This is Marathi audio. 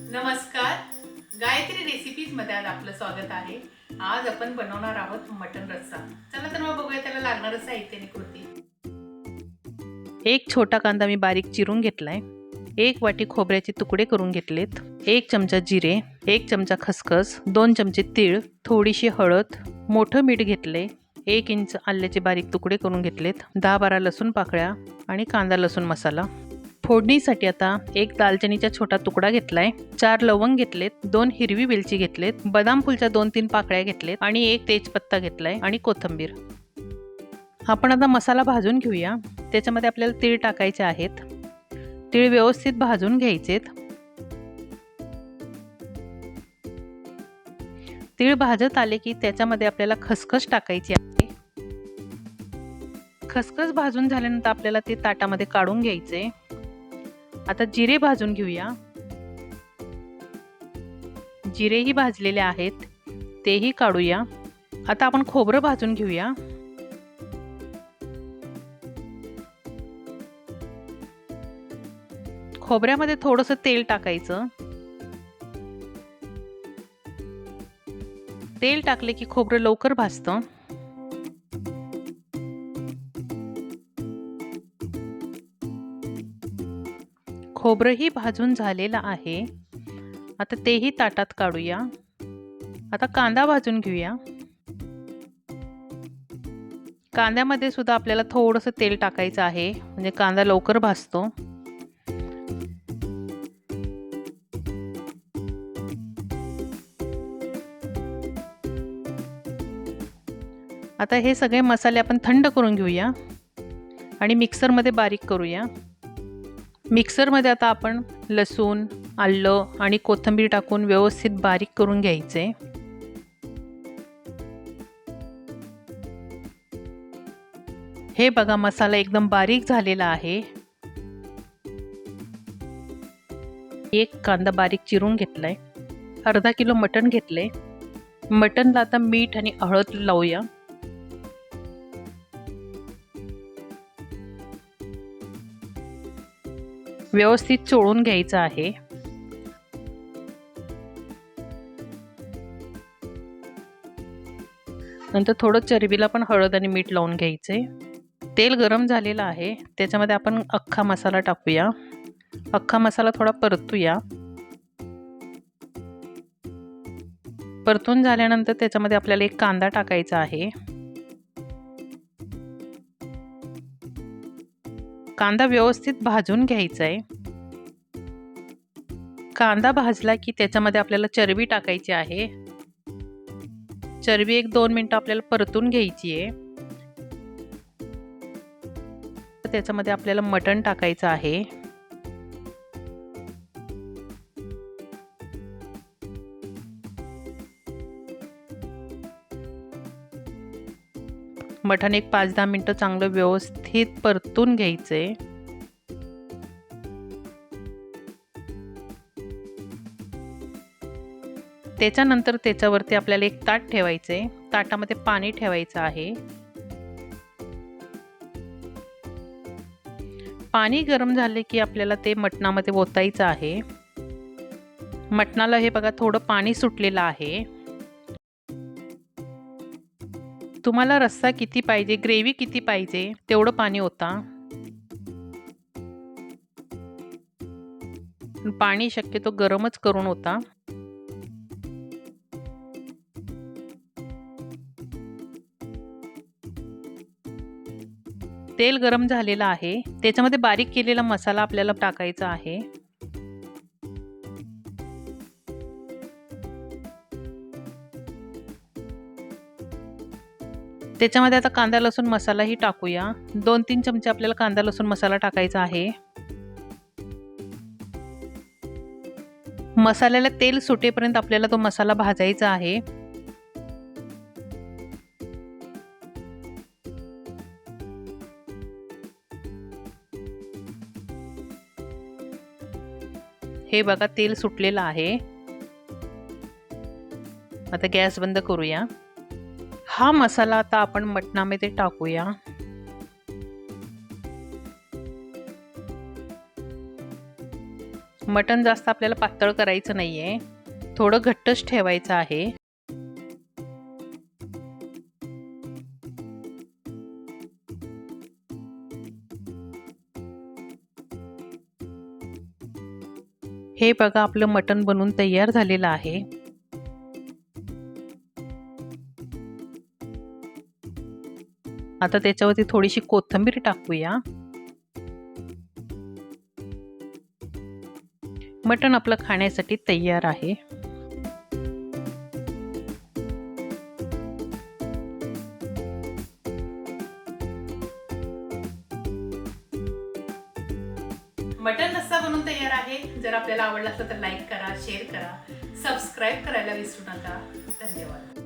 नमस्कार. गायत्री रेसिपीजमध्ये आज आपलं स्वागत आहे. आज आपण बनवणार आहोत मटन रस्सा. चला तर मग बघूया त्याला लागणारं साहित्य आणि कृती. एक छोटा कांदा मी बारीक चिरून घेतलाय. एक वाटी खोबऱ्याचे तुकडे करून घेतलेत. एक चमचा जिरे एक चमचा खसखस दोन चमचे तीळ थोडीशी हळद मोठं मीठ घेतले एक इंच आल्याचे बारीक तुकडे करून घेतलेत. दहा बारा लसूण पाकळ्या आणि कांदा लसूण मसाला. फोडणीसाठी आता एक दालचिनीचा छोटा तुकडा घेतलाय. चार लवंग घेतलेत दोन हिरवी वेलची घेतलेत बदाम फुलच्या दोन तीन पाकळ्या घेतलेत आणि एक तेजपत्ता घेतलाय आणि कोथिंबीर. आपण आता मसाला भाजून घेऊया. त्याच्यामध्ये आपल्याला तीळ टाकायचे आहेत. तीळ व्यवस्थित भाजून घ्यायचेत. तीळ भाजत आले की त्याच्यामध्ये आपल्याला खसखस टाकायची आहे. खसखस भाजून झाल्यानंतर आपल्याला ते ताटामध्ये काढून घ्यायचे. आता जिरे भाजून घेऊया. जिरेही भाजलेले आहेत तेही काढूया. आता आपण खोबरं भाजून घेऊया. खोबऱ्यामध्ये थोडंसं तेल टाकायचं. तेल टाकले की खोबरं लवकर भाजतं. खोबरंही भाजून झालेलं आहे. आता तेही ताटात काढूया. आता कांदा भाजून घेऊया. कांद्यामध्ये सुद्धा आपल्याला थोडंसं तेल टाकायचं आहे. म्हणजे कांदा लवकर भाजतो. आता हे सगळे मसाले आपण थंड करून घेऊया. आणि मिक्सरमध्ये बारीक करूया. मिक्सरमध्ये आता आपण लसूण आलं आणि कोथिंबीर टाकून व्यवस्थित बारीक करून घ्यायचे. हे बघा मसाला एकदम बारीक झालेला आहे. एक कांदा बारीक चिरून घेतलाय. अर्धा किलो मटण घेतले मटनला आता मीठ आणि हळद लावूया. व्यवस्थित चोळून घ्यायचं आहे. नंतर थोडं चरबीला पण हळद आणि मीठ लावून घ्यायचे. तेल गरम झालेलं आहे. त्याच्यामध्ये आपण अख्खा मसाला टाकूया. अख्खा मसाला थोडा परतूया. परतून झाल्यानंतर त्याच्यामध्ये आपल्याला एक कांदा टाकायचा आहे. कांदा व्यवस्थित भाजून घ्यायचा आहे कांदा भाजला की त्याच्यामध्ये आपल्याला चरबी टाकायची आहे. चरबी एक दोन मिनटं आपल्याला परतून घ्यायची आहे त्याच्यामध्ये आपल्याला मटण टाकायचं आहे. मटण एक पाच दहा मिनटं चांगलं व्यवस्थित परतून घ्यायचे. त्याच्यानंतर त्याच्यावरती आपल्याला एक ताट ठेवायचे. ताटामध्ये पाणी ठेवायचं आहे. पाणी गरम झाले की आपल्याला ते मटणामध्ये ओतायचं आहे. मटणाला हे बघा थोडं पाणी सुटलेलं आहे. तुम्हाला रस्सा किती पाहिजे ग्रेव्ही किती पाहिजे तेवढं पाणी होता पाणी शक्यतो गरमच करून होता तेल गरम झालेलं आहे त्याच्यामध्ये बारीक केलेला मसाला आपल्याला टाकायचा आहे. त्याच्यामध्ये आता कांदा लसूण मसालाही टाकूया. दोन तीन चमचे आपल्याला कांदा लसूण मसाला टाकायचा आहे. मसाल्याला तेल सुटेपर्यंत आपल्याला तो मसाला भाजायचा आहे. हे बघा तेल सुटलेलं आहे. आता गॅस बंद करूया. हा मसाला आता आपण मटणामध्ये टाकूया. मटण जास्त आपल्याला पातळ करायचं नाही आहे थोडं घट्टच ठेवायचं आहे. हे बघा आपलं मटण बनवून तयार झालेलं आहे. आता त्याच्यावरती थोडीशी कोथंबीर टाकूया. मटण आपलं खाण्यासाठी तयार आहे. मटन रस्सा बनून तयार आहे. जर आपल्याला आवडला असेल तर लाईक करा शेअर करा सबस्क्राईब करायला विसरू नका. धन्यवाद.